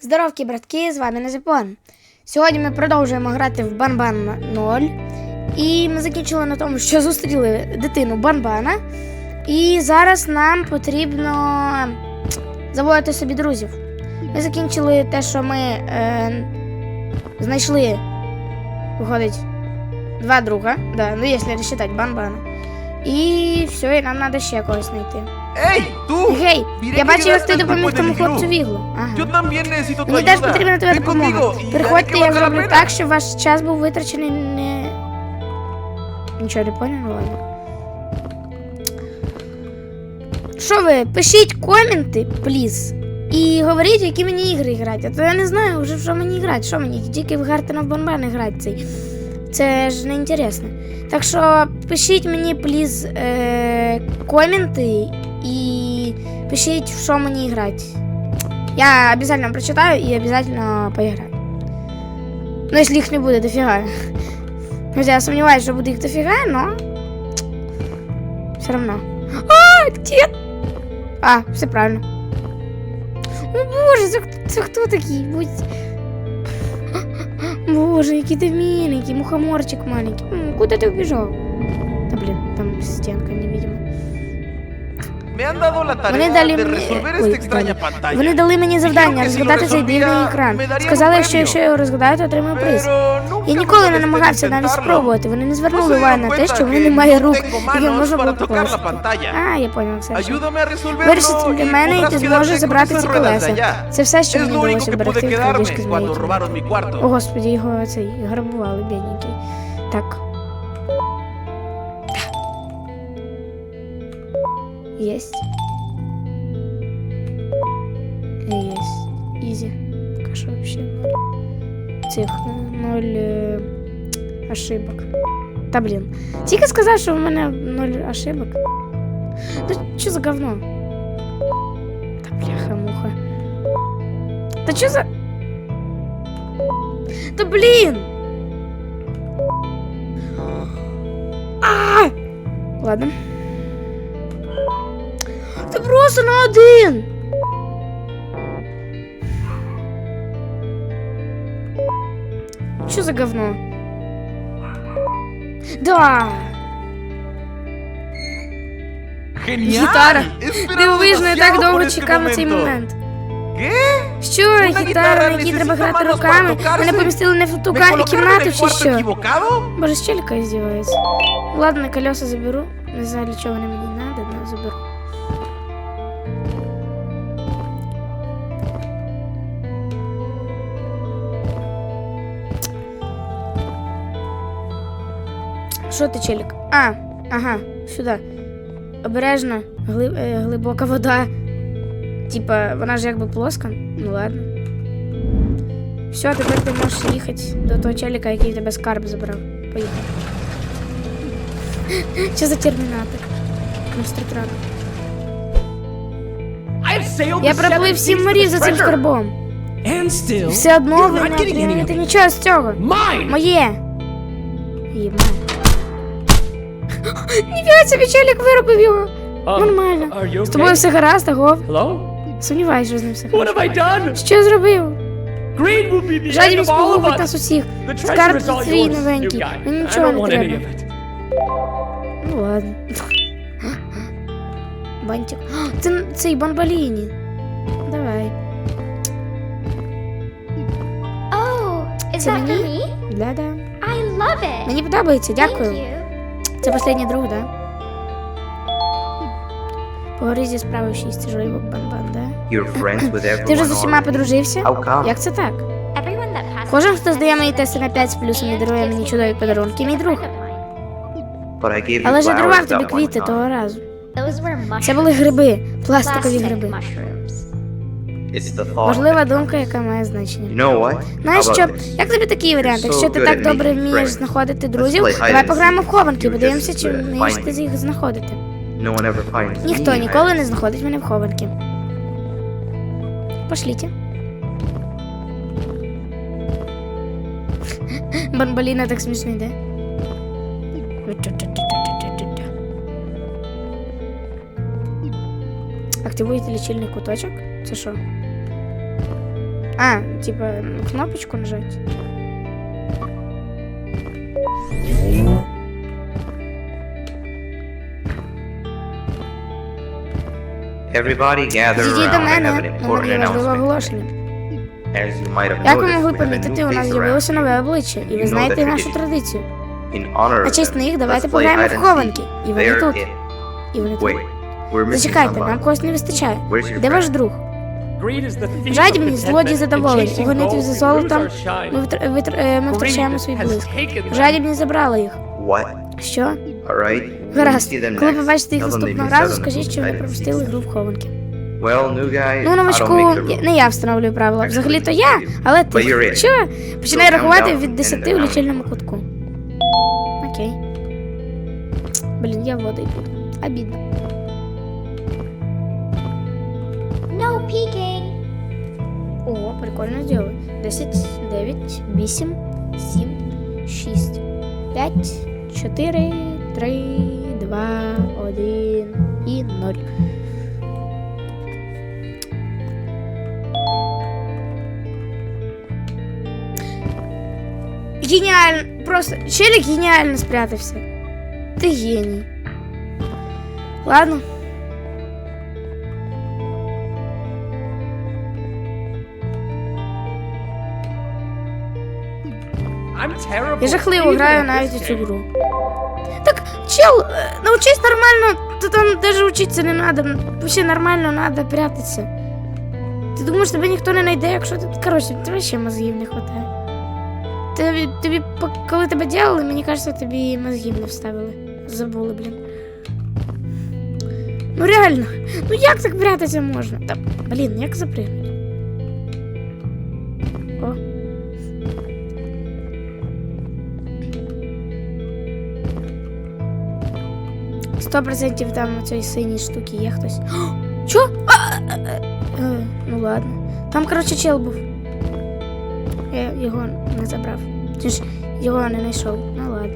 Здоровки, братки, з вами Назепон. Сьогодні ми продовжуємо грати в Банбан 0. І ми закінчили на тому, що зустріли дитину Банбана. І зараз нам потрібно заводити собі друзів. Ми закінчили те, що ми е, знайшли, виходить, два друга. Да, ну, якщо не считать Банбана. І все, і нам треба ще когось знайти. ¡Ey, tú! Гей, я бачив, як ти допоміг тому хлопцю віглу. Ага. Мені теж потрібна твоя допомога. Приходьте, я зроблю так, щоб ваш час був витрачений не. Нічого не поняв, ну ладно. Що ви? Пишіть коменти, пліз. І говоріть, які мені ігри грати. А то я не знаю вже, в що мені грати. Що мені? Тільки в Гартена в Бомбани грати цей. Це ж не інтересно. Так що пишіть мені, пліз, е- коменти пишіть, в що мені грати. Я обязательно прочитаю и обязательно поиграю. Ну, если их не будет дофига. Хотя я сомневаюсь, что будет их дофига, но... Все равно. А, где? А, все правильно. О боже, це, це хто такий? Будь... Боже, який ти миленький, мухоморчик маленький. Куда ты убежал? Да блин, там стенка Вони дали мені... Ой. Вони дали мені завдання розгадати цей дивний екран. Сказали, що якщо я його розгадаю, то отримаю приз. Я ніколи не намагався навіть спробувати. Вони не звернули se увагу на те, що в мене немає рук, які можна було покласти. А, я поняв все. Вирішити для мене, і ти зможеш забрати ці колеса. Це все, що мені вдалося pude в крадіжки з О, господі, його цей грабували, бідненький. Так. Єсть. Єсть. Ізі. Пока що вообще ноль. Цих е, ноль е, ошибок. Та блін. Тільки сказав, що в мене ноль ошибок. Та що за говно? Та бляха-муха. Та що за. Та блін! А! Ладно. Ти просто на один! Що за говно? Да! Genial. Гітара. He esperado Дивовижно, я так demasiado довго por este чекав на цей momento. момент. ¿Qué? Що, Una гітара, гітара на якій треба necesita грати manos руками? para tocarse? Мене помістили не в ту ¿Me ка- colocaron en кімнату el чи cuarto що? equivocado? Боже, ще ліка здівається. Ладно, колеса заберу. Не знаю, для чого вони мені треба, але заберу. Що ти, челік? А, ага, сюди. Обережно, гли, е, глибока вода. Типа, вона ж якби плоска. Ну ладно. Все, тепер ти можеш їхати до того челіка, який тебе скарб забрав. Поїхали. Що за термінатор? Монструтрак. Я проплив сім морів за цим скарбом. Все одно ви не отримаєте нічого з цього. Моє. Єма. Ніфіга собі челік виробив його. Нормально. Are З тобою все гаразд, аго? Hello? Сумніваюсь, що з ним все What гаразд. have I done? Що я зробив? Greed will be the end Жадібність of all of погубить нас усіх. The Скарб treasure is all твій новенький. Мені нічого не треба. Ну ладно. Бантик. Це цей бомбаліні. Давай. Oh, Це мені? Да-да. I love it. Мені подобається, Thank дякую. Це останній друг, да? Поговори зі справою 6 тяжелий бан-бан, да? You're friends with everyone Ти вже з усіма подружився? How come? Як це так? Кожен, хто здає мої тести на 5 з плюсом і дарує мені чудові подарунки, мій друг. Але ж я дарував тобі квіти того разу. Це були гриби, пластикові гриби. Важлива думка, яка має You значення. Знаєш що? Як тобі такий варіант? Якщо ти так добре вмієш знаходити друзів, давай пограємо в хованки, подивимося, чи вмієш ти їх знаходити. Ніхто ніколи не знаходить мене в хованки. Пошліть. Бомбаліна так смішно йде. Активуєте лічильний куточок? Це що? А, типа, кнопочку нажать. Everybody gather Підійдіть до. I have an мене, у important мене важливе announcement. оголошення. As you might have Як ви могли помітити, у нас з'явилося нове обличчя, і ви знаєте нашу традицію. На честь них давайте пограємо в хованки. І вони тут. І вони тут. Зачекайте, нам когось не вистачає. Де ваш друг? Greed is the thief Жадібні, злодії contentment, and задоволень. chasing Гонити gold, за золотом. Ми, втр- витр- е, ми втрачаємо свій блиск. taken them. Жадібні забрали їх. Що? Гаразд. Коли побачите їх наступного разу, скажіть, що seek. пропустили гру в хованки. Well, guy, Ну, новачку, не я встановлюю правила. Взагалі-то я, але ти. Що? Починай So рахувати від and 10 у лічильному кутку. Окей. Блін, я воду йду. Обідно. Peeking. О, прикольно зробили. 10, 9, 8, 7, 6, 5, 4, 3, 2, 1 і 0. Геніально. Просто челик геніально спрятався. Ти геній. Ладно. Я жахливо граю навіть у цю гру. Так, чел, е, научись нормально, то там даже учиться не надо. Вообще нормально надо прятаться. Ти думаєш, тебе ніхто не знайде, якщо ти. Коротше, тебе ще мозгів не хватає. Тобі, тобі, коли тебе делали, мені кажеться, тобі мозгів не вставили. Забули, блін. Ну реально, ну як так прятатися можна? Та, блін, як запригнути? Сто процентів там у цієї синій штуки є хтось. О, Чо? А, а, а, е, ну ладно. Там, коротше, чел був. Я його не забрав. Чи ж його не знайшов. Ну ладно.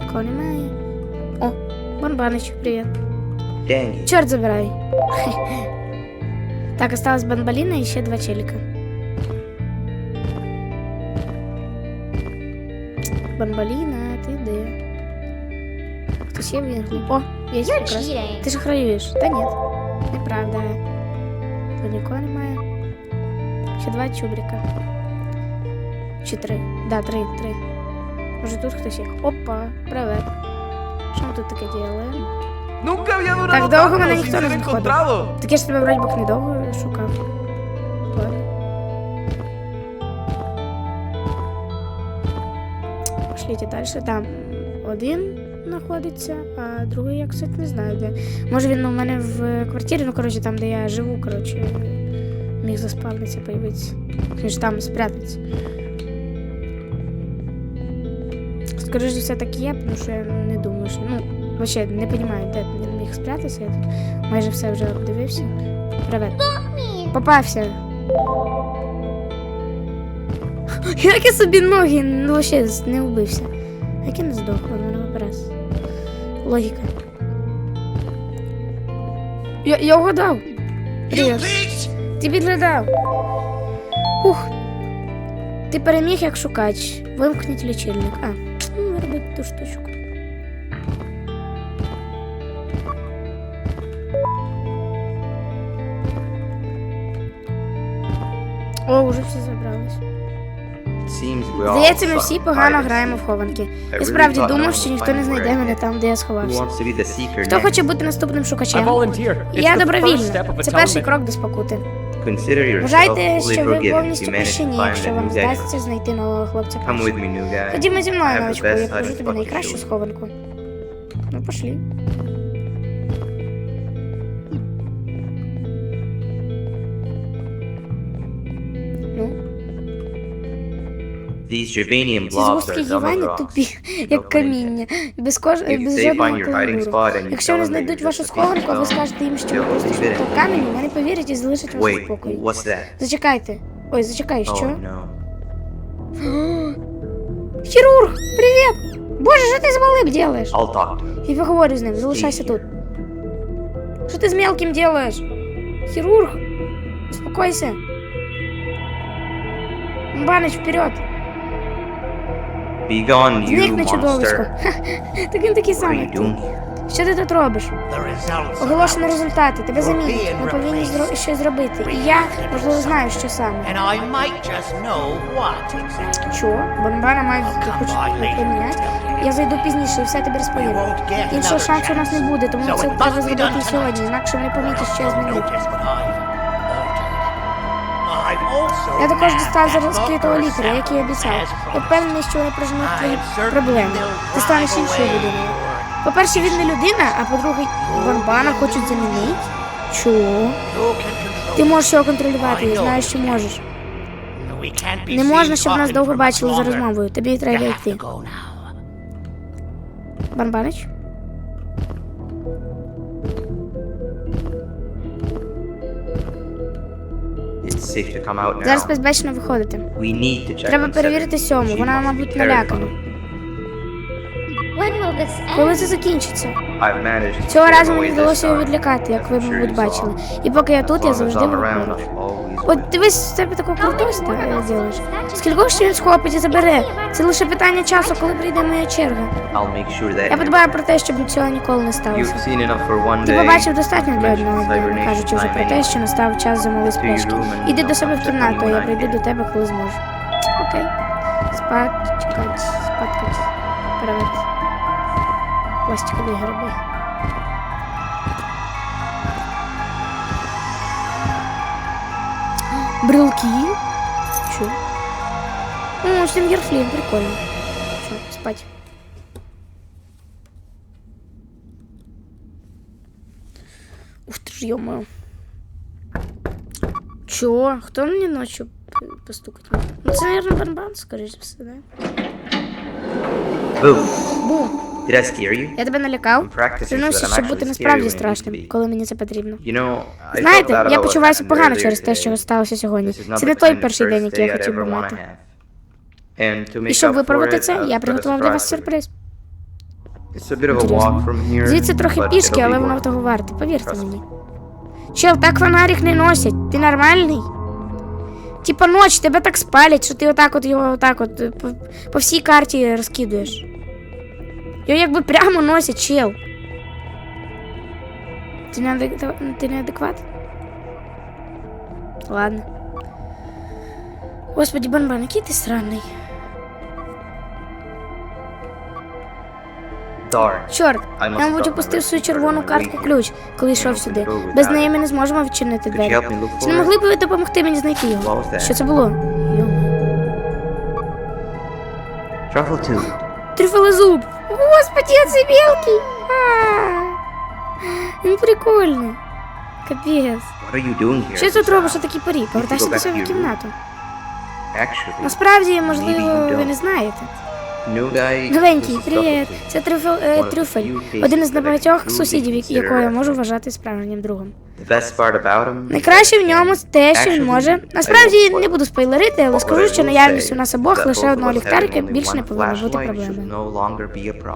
Такого немає. О, Банбанич, привіт. Dang it. Чорт забирай. Так, осталась Банбаліна і ще два челіка. Банбаліна, ти де? Хтось є в ігрі? О, є You're якраз. cheating. Ти ж храюєш. Та ні, неправда. Тут нікого немає. Ще два чубрика. Чи три? Да, три, три. Може тут хтось є. Опа, привет. Що ми тут таке діяли? Nunca había durado Так довго tanto мене sin ніхто ser не знаходив. encontrado. Так я ж тебе вроді бок недовго шукав. Ладно. Пошліть далі. Там один знаходиться, а другий я, кстати, не знаю де. Може він у мене в квартирі, ну коротше, там, де я живу, коротше, міг заспавнитися, появитися. Він ж там спрятаться. Скоріше за все так і є, тому що я не думаю, що. Ну, вообще не розумію, де він міг спрятатися. Я тут майже все вже обдивився. Привет. Попався. Як я собі ноги ну, вообще не вбився. Як я не здох, у мене вопрос. Логіка. Я, я угадав. Ти підглядав. Ух. Ти переміг як шукач. Вимкніть лічильник. А, ну, робити ту штучку. О, уже всі Здається, ми всі погано граємо в хованки. Я справді думав, що ніхто не знайде мене там, де я сховався. Хто хоче бути наступним шукачем? Я of Це перший крок до спокути. Вважайте, що ви повністю find якщо вам вдасться знайти нового хлопця. Ходімо зі мною, новачку, я покажу тобі найкращу схованку. Ну, пошлі. These Javanian ці blobs are rocks. тупі, як каміння. Без, кож... If без they жодного your hiding каламбуру. spot and you Якщо tell вони them that знайдуть you're вашу just a piece of схованку, а ви stone, скажете їм, що ви they'll просто believe it. шматок каменю, вони повірять і залишать вас у Wait, what's that? Зачекайте. Ой, зачекай, що? Oh no. Хірург, привіт! Боже, що ти з малим делаєш? I'll talk to him. Я поговорю з ним, залишайся тут. Що ти з мелким делаєш? Хірург, успокойся. Банич, вперед! Be gone, you Зникне чудовисько. monster. Ха, Так він такий What are самий. you. Що ти тут робиш? The results Оголошено результати, тебе замінять. Ми повинні зро- щось зробити. І я, можливо, знаю, що саме. And I might just know what exactly. Що? Бомбана має хоч поміняти. Я зайду пізніше і все тобі розповім. Іншого шансу у нас не буде, тому це треба зробити і сьогодні, інакше вони помітять, що я змінив. Notice what Я також дістав зараз скритого other лікаря, як обіцяв. Я впевнений, що вони проженуть твої проблеми. Ти станеш іншою людиною. По-перше, він не людина, а по-друге, Бомбана хочуть замінити. Чого? Ти можеш його контролювати, я знаю, що можеш. Не можна, щоб нас довго бачили за розмовою. Тобі треба йти. to Зараз now. безпечно виходити. We need to check Треба перевірити сьому. Вона, мабуть, налякана. When will this Коли це закінчиться? I've managed to Цього разу мені вдалося її його відлякати, як ви, мабуть, бачили. І поки я тут, я завжди I'm От дивись, з тебе таку крутость робиш. Скільки ж він схопить і забере? Це лише питання часу, коли прийде моя черга. Sure that Я подбаю про те, щоб цього ніколи не сталося. Ти побачив достатньо для одного дня, не кажучи вже про те, що настав час your спешки. Іди до себе в кімнату, я прийду до тебе, коли зможу. Окей. Спать, чекать, спаткать, привет. Пластикові гриби. Брелки? Чё? Ну, Слингерфлин, прикольно. Всё, спать. Ух ты ж, ё-моё. Чё? Кто мне ночью постукать? Ну, это, наверное, барбан, скорее всего, да? Бум. Бум. Я тебе налякав. Клянуся, щоб бути насправді страшним, коли мені це потрібно. Знаєте, я почуваюся погано через те, що сталося сьогодні. Це не той перший день, який я хотів би мати. І щоб виправити це, я приготував для вас сюрприз. Звідси трохи пішки, але воно того варте, повірте мені. Чел, так фонарик не носять. Ти нормальний? Типа ноч, тебе так спалять, що ти отак от його отак от по, по всій карті розкидуєш. Його якби прямо носять, чел. Ти не, адек- ти не адекват? Ладно. Господи, Банбан, який ти сраний. Чорт, я, мабуть, опустив свою червону картку ключ, коли йшов сюди. Без неї ми не зможемо відчинити двері. Чи не могли б ви допомогти мені знайти його? Що це було? Трюфелезуб! Господи, це білки! Ну прикольно. Капец. Капець. Що тут робиш у парі? Повертайся до себе в кімнату. Насправді, можливо, ви не знаєте. Новенький, привіт. Це трюфель, е, трюфель. Один із небагатьох сусідів, якого я можу вважати справжнім другом. Найкраще в ньому те, що він може. Насправді не буду спойлерити, але скажу, що наявність у нас обох лише одного ліхтарика більше не one повинно бути проблемою.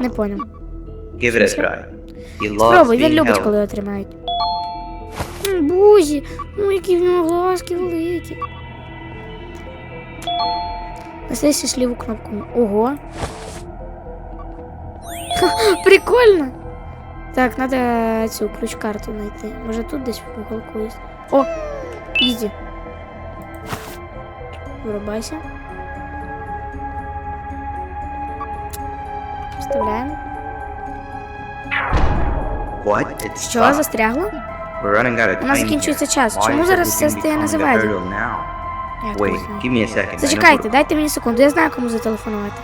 Не поняв. Спробуй, він любить, коли отримають. М, Бузі, ну які в нього глазки великі. Натиснеш ліву кнопку. Ого. Прикольно. Так, надо цю ключ-карту знайти. Може тут десь в уголку є. О! Ізі. Вирубайся. Вставляємо. Що, застрягло? У нас закінчується час. Чому зараз все everything стає на заваді? Wait, знаю. give me a second. I know Зачекайте, who- дайте мені секунду, я знаю, кому зателефонувати.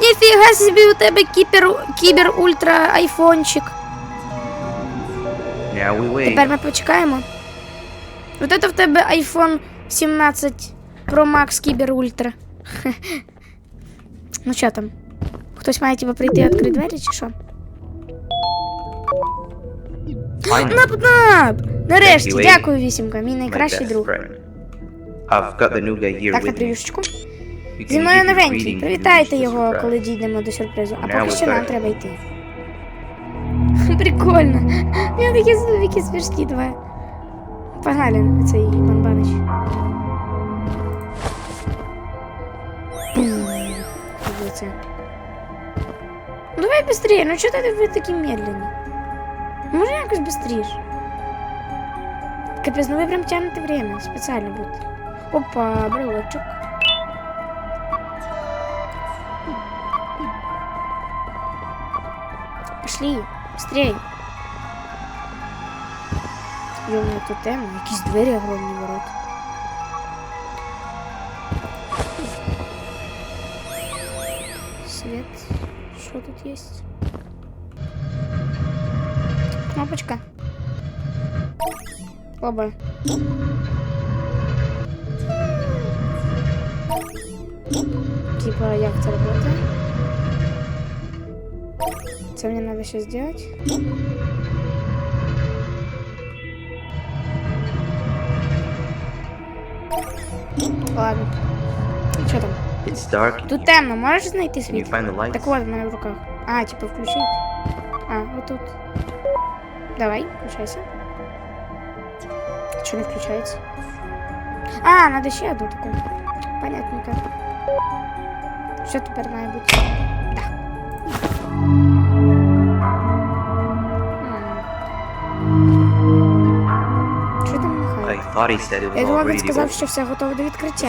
Ніфіга собі у тебе кібер, кібер ультра айфончик. Now we wait. Тепер ми почекаємо. Вот это в тебе iPhone 17 Pro Max Кібер Ультра. Ну що там? Хтось має тебе прийти і відкрити двері чи що? Finally, Нап-нап! Нарешті, Thank you, дякую, вісімка, мій my найкращий best друг. friend. I've got the new guy here Так, with me. Зі мною новенький. Привітайте його, коли дійдемо до сюрпризу. А поки що нам треба йти. Прикольно. У мене такі зубики смішні два. Погнали на цей Іван Ну, Давай швидше, ну чого ти ви такі медленні? Якось швидше? Капець, ну ви прям тягнете время, спеціально будете. Опа, брелочок. Пошли, быстрей. Йому тут темно, якісь двері огромні ворот. Свет. Что тут есть? Кнопочка. Оба. Типа, як це работает? Це мне надо сейчас сделать. Ладно. Що там? It's dark. Тут темно, можеш знайти світ? Так вот, в мене в руках. А, типа включить. А, вот тут. Давай, включайся. Что не включается? А, надо ще одну таку. Понятненько. Що тепер має бути? Да. Що там він сказав, що все готово до відкриття.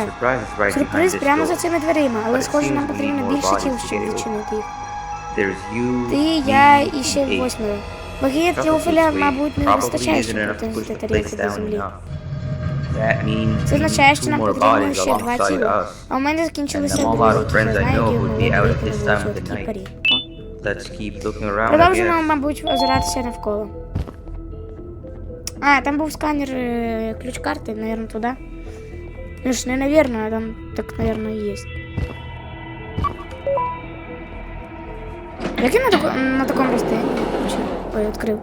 Сюрприз прямо за цими дверима, але схоже, нам потрібно більше тіл, щоб відчинити їх. Ти, я і ще восьмеро. Богиня Probably мабуть, не вистачає, щоб тарілку place до землі. Це означає, що нам потрібно ще два тіла. А у мене закінчилися our friends I знаю, які the в night. парі. Let's keep looking around, Продовжимо, мабуть, озиратися навколо. А, там був сканер е, ключ-карти, наверное, туди. Ну ж, не наверное, а там так, наверное, і є. Як я на, тако, на такому розстоянні? Ой, відкрив.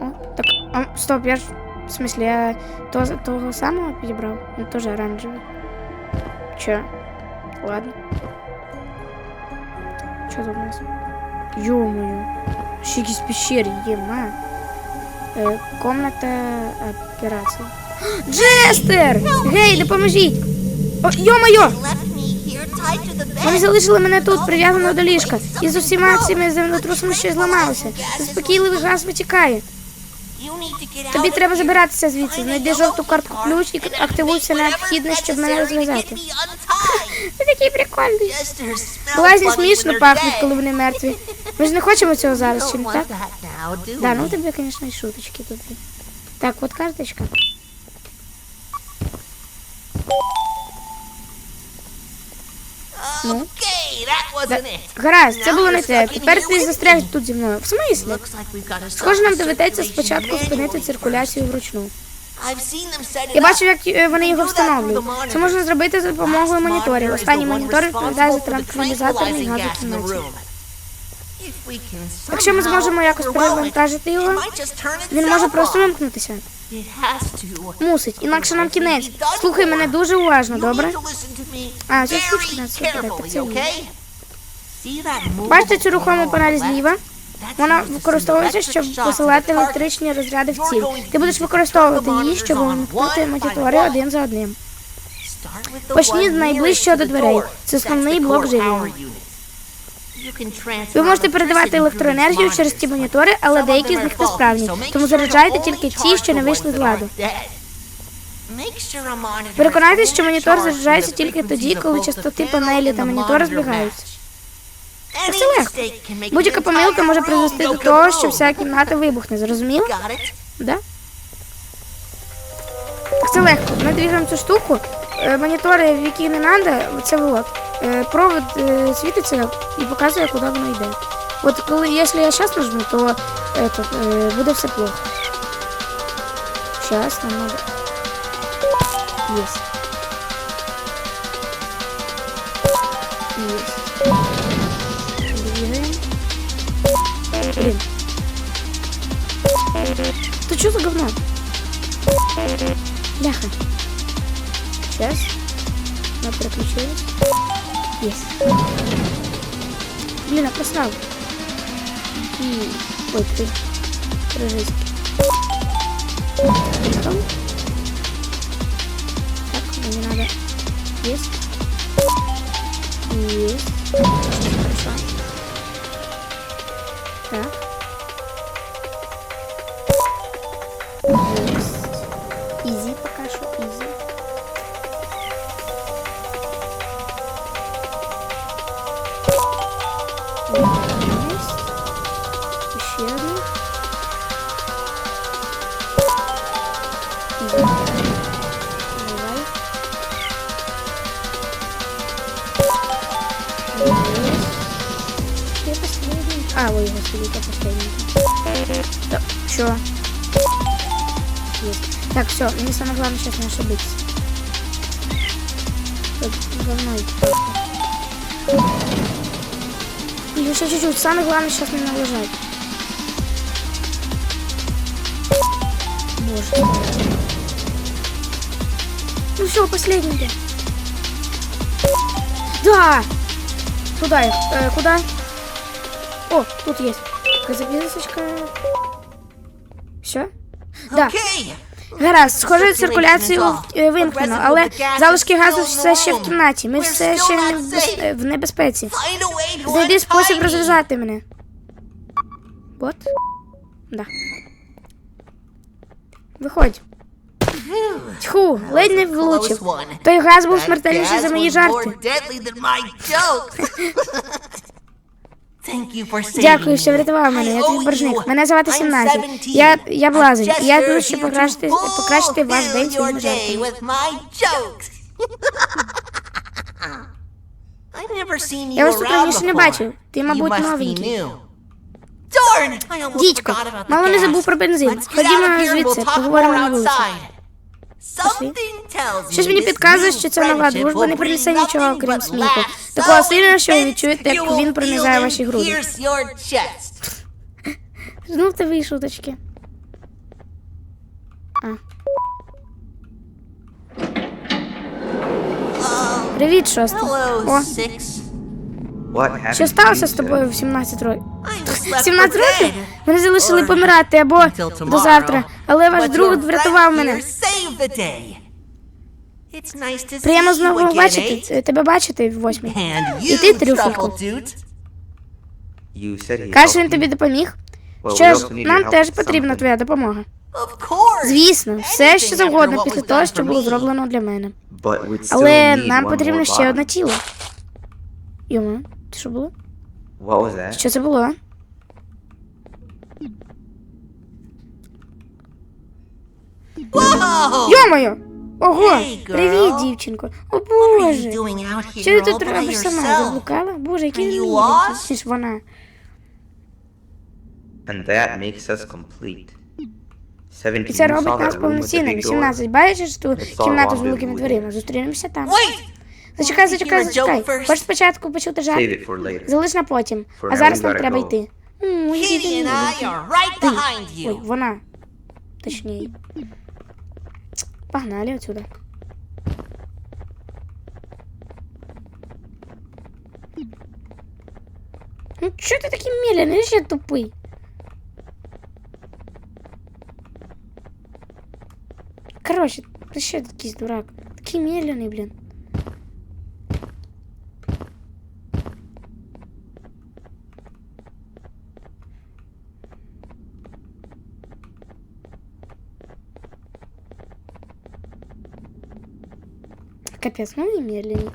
О, так, а, стоп, я ж, в смысле, я то, того самого підібрав? Він теж оранжевий. Чо? Ладно. Що тут у нас? Ё-моё. Ще якісь пещери, єма. Е, комната операції. Джестер! Гей, допоможіть! О, ё-моё! left me here tied to the Вони bed. залишили мене тут, прив'язаного до ліжка. І з усіма цими землетрусами щось зламалося. Заспокійливий газ витікає. Тобі треба забиратися звідси. Знайди жовту картку ключ і активуй все необхідне, щоб мене розв'язати. Ти такий прикольний. Блазні смішно пахнуть, коли вони мертві. Ми ж не хочемо цього зараз, чи не так? Да, ну тебе, звісно, і шуточки тут. Так, от карточка. Ну, гаразд, це було не те. Тепер ти застряг тут зі мною. В смислі? Схоже, нам доведеться спочатку спинити циркуляцію вручну. Я бачив, як е, вони його встановлюють. Це можна зробити за допомогою моніторів. Останній монітор відповідає за транквілізаторний tranquilizing газ gas in the детонації. room. If we can Якщо ми зможемо якось перевантажити його, він може просто вимкнутися. Мусить, інакше нам кінець. Слухай мене дуже уважно, добре? А, це very штучка на це бере, carefully, це okay? See that movable Бачите цю рухому панель зліва? Вона використовується, щоб посилати електричні розряди в ціль. Ти будеш використовувати її, щоб by монітори один за одним. One з найближчого до дверей. Це основний блок живлення. Ви можете передавати електроенергію через ці монітори, але деякі з них несправні, тому заряджайте тільки ті, що не вийшли з ладу. Переконайтесь, що монітор заряджається тільки тоді, коли частоти панелі та монітора збігаються. Та все легко. Будь-яка помилка може призвести до того, що вся кімната вибухне. Зрозуміло? Да? Так це легко. Ми двигаємо цю штуку. Е, Монітори, в які не треба, це от. Е, Провод е, світиться і показує, куди воно йде. От коли, якщо я зараз нажму, то этот, е, буде все плохо. Сейчас нам надо. Есть. Есть. Двигаем. Блин. Ты что за говно? Ляха. Сейчас. Она переключилась. Есть. Блин, я просрал. И... Ой, ты. Прожись. Потом. Есть. Есть. Чё? Есть. Так, все, мне самое главное сейчас не ошибиться. Тут говно еще чуть-чуть. Самое главное сейчас не налажать. Боже. Ну все, последний. Да! Туда их. Э, куда? О, тут есть. Записочка. Да. Гаразд, схоже, циркуляцію е, вимкнено, але залишки газу все ще в кімнаті. Ми все ще не в, в небезпеці. Знайди спосіб розв'язати мене. От? Да. Виходь. Тьху, ледь не влучив. Той газ був смертельніший за мої жарти. Дякую, що врятував мене. Я тобі боржник. Мене звати I'm 17. 17. Я, я блазень. Я тут, щоб покращити, покращити ваш день never seen Я вас тут раніше не бачив. Ти, мабуть, новенький. Дідько, мало не забув про бензин. Ходімо звідси, поговоримо на вулиці. Щось мені підказує, що ця нова дружба не принесе нічого, окрім сміху. Такого сильного, що ви відчуєте, як він пронизає ваші груди. Знов твої шуточки. А. Привіт, шостий. О, що сталося з тобою в 17 років? I was left 17 років? Мене залишили помирати або до завтра. Але ваш друг врятував мене. Here the day. It's nice to Приємно знову again, бачити, eh? тебе бачити в восьмій. І ти, you, трюфельку. helped він тобі допоміг? Well, Що ж, нам теж потрібна твоя допомога. Звісно, все що завгодно після того, що було зроблено для мене. But we'd still Але нам потрібно ще одне тіло. Йому, що було? What was that? Що це було? Йо-моє! Ого! Hey. Привіт, дівчинко! О What are you боже! doing out Що ти тут робиш сама? Заблукала? Боже, який милий, ніж вона. And that makes us complete. І це робить нас повноцінними. big 17. Бачиш ту кімнату з великими дверима? Зустрінемося там. Зачекай, зачекай, зачекай. Хочеш спочатку почути жарт? Залиш на потім. А зараз нам треба йти. Ой, вона. Точніше. Погнали отсюда. Ну что ты такие медленные, вообще тупый? Короче, ты что такие дурак? Такие медленные, блин. Капец, ну и медленный.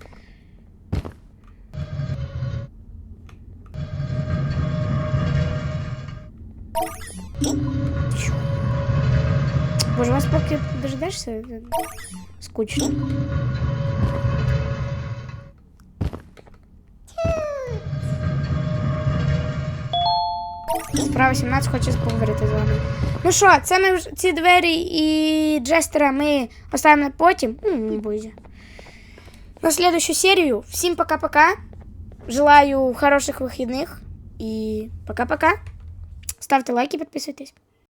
Чё? Боже, вас поки дождешься, э, скучно. Справа 17 хоче поговорити з вами. Ну що, це ми вже ці двері і Джестера ми оставимо на потім. Ну, боже. На следующую серию. Всем пока-пока. Желаю хороших выходных. И пока-пока. Ставьте лайки, подписывайтесь.